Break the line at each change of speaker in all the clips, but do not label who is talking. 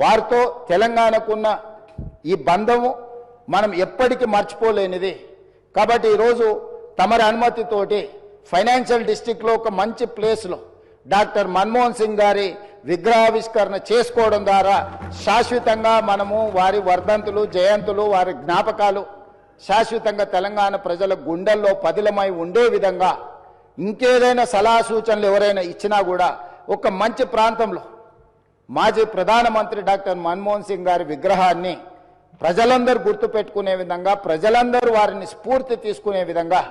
వారితో తెలంగాణకున్న ఈ బంధము మనం ఎప్పటికీ మర్చిపోలేనిది. కాబట్టి ఈరోజు తమరి అనుమతితోటి ఫైనాన్షియల్ డిస్టిక్లో ఒక మంచి ప్లేస్లో డాక్టర్ మన్మోహన్ సింగ్ గారి విగ్రహావిష్కరణ చేసుకోవడం ద్వారా శాశ్వతంగా మనము వారి వర్ధంతులు జయంతులు వారి జ్ఞాపకాలు శాశ్వతంగా తెలంగాణ ప్రజల గుండెల్లో పదిలమై ఉండే విధంగా ఇంకేదైనా సలహా సూచనలు ఎవరైనా ఇచ్చినా కూడా ఒక మంచి ప్రాంతంలో మాజీ ప్రధానమంత్రి డాక్టర్ మన్మోహన్ సింగ్ గారి విగ్రహాన్ని ప్రజలందరూ గుర్తుపెట్టుకునే విధంగా ప్రజలందరూ వారిని స్ఫూర్తి తీసుకునే విధంగా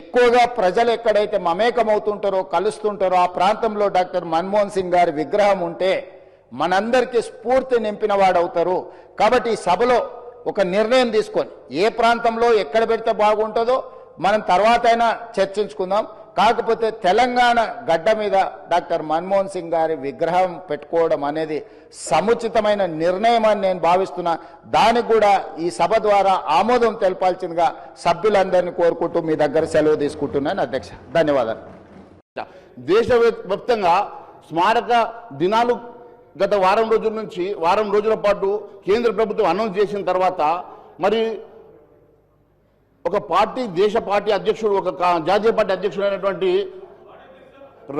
ఎక్కువగా ప్రజలు ఎక్కడైతే మమేకమవుతుంటారో కలుస్తుంటారో ఆ ప్రాంతంలో డాక్టర్ మన్మోహన్ సింగ్ గారి విగ్రహం ఉంటే మనందరికీ స్ఫూర్తి నింపిన వాడవుతారు. కాబట్టి ఈ సభలో ఒక నిర్ణయం తీసుకొని ఏ ప్రాంతంలో ఎక్కడ పెడితే బాగుంటుందో మనం తర్వాత అయినా చర్చించుకుందాం. కాకపోతే తెలంగాణ గడ్డ మీద డాక్టర్ మన్మోహన్ సింగ్ గారి విగ్రహం పెట్టుకోవడం అనేది సముచితమైన నిర్ణయం అని నేను భావిస్తున్నా. దానికి కూడా ఈ సభ ద్వారా ఆమోదం తెలపాల్సిందిగా సభ్యులందరినీ కోరుకుంటూ మీ దగ్గర సెలవు తీసుకుంటున్నాను. అధ్యక్ష ధన్యవాదాలు.
దేశవ్యాప్తంగా స్మారక దినాలు గత వారం రోజుల నుంచి వారం రోజుల పాటు కేంద్ర ప్రభుత్వం అనౌన్స్ చేసిన తర్వాత మరి ఒక పార్టీ దేశ పార్టీ అధ్యక్షుడు ఒక జాతీయ పార్టీ అధ్యక్షుడు అయినటువంటి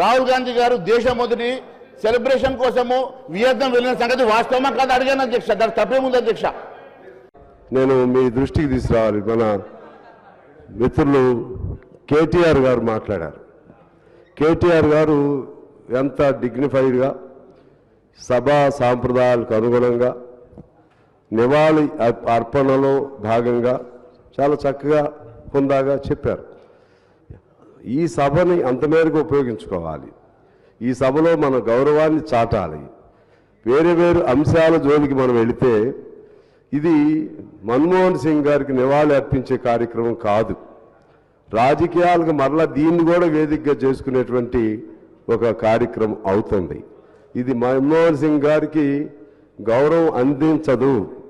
రాహుల్ గాంధీ గారు దేశం మొదటి సెలబ్రేషన్ కోసము వియత్నం వెళ్ళిన సంగతి వాస్తవమా కాదు అడిగాను అధ్యక్ష. దానికి తప్పేముంది అధ్యక్ష?
నేను మీ దృష్టికి తీసుకురావాలి. మన మిత్రులు కేటీఆర్ గారు మాట్లాడారు. కేటీఆర్ గారు ఎంత డిగ్నిఫైడ్గా సభా సాంప్రదాయాలకు అనుగుణంగా నివాళి అర్పణలో భాగంగా చాలా చక్కగా హుందాగా చెప్పారు. ఈ సభని అంతమేరకు ఉపయోగించుకోవాలి. ఈ సభలో మన గౌరవాన్ని చాటాలి. వేరే వేరు అంశాల జోలికి మనం వెళితే ఇది మన్మోహన్ సింగ్ గారికి నివాళి అర్పించే కార్యక్రమం కాదు. రాజకీయాలకు మరలా దీన్ని కూడా వేదికగా చేసుకునేటువంటి ఒక కార్యక్రమం అవుతుంది. ఇది మన్మోహన్ సింగ్ గారికి గౌరవం అందించదు.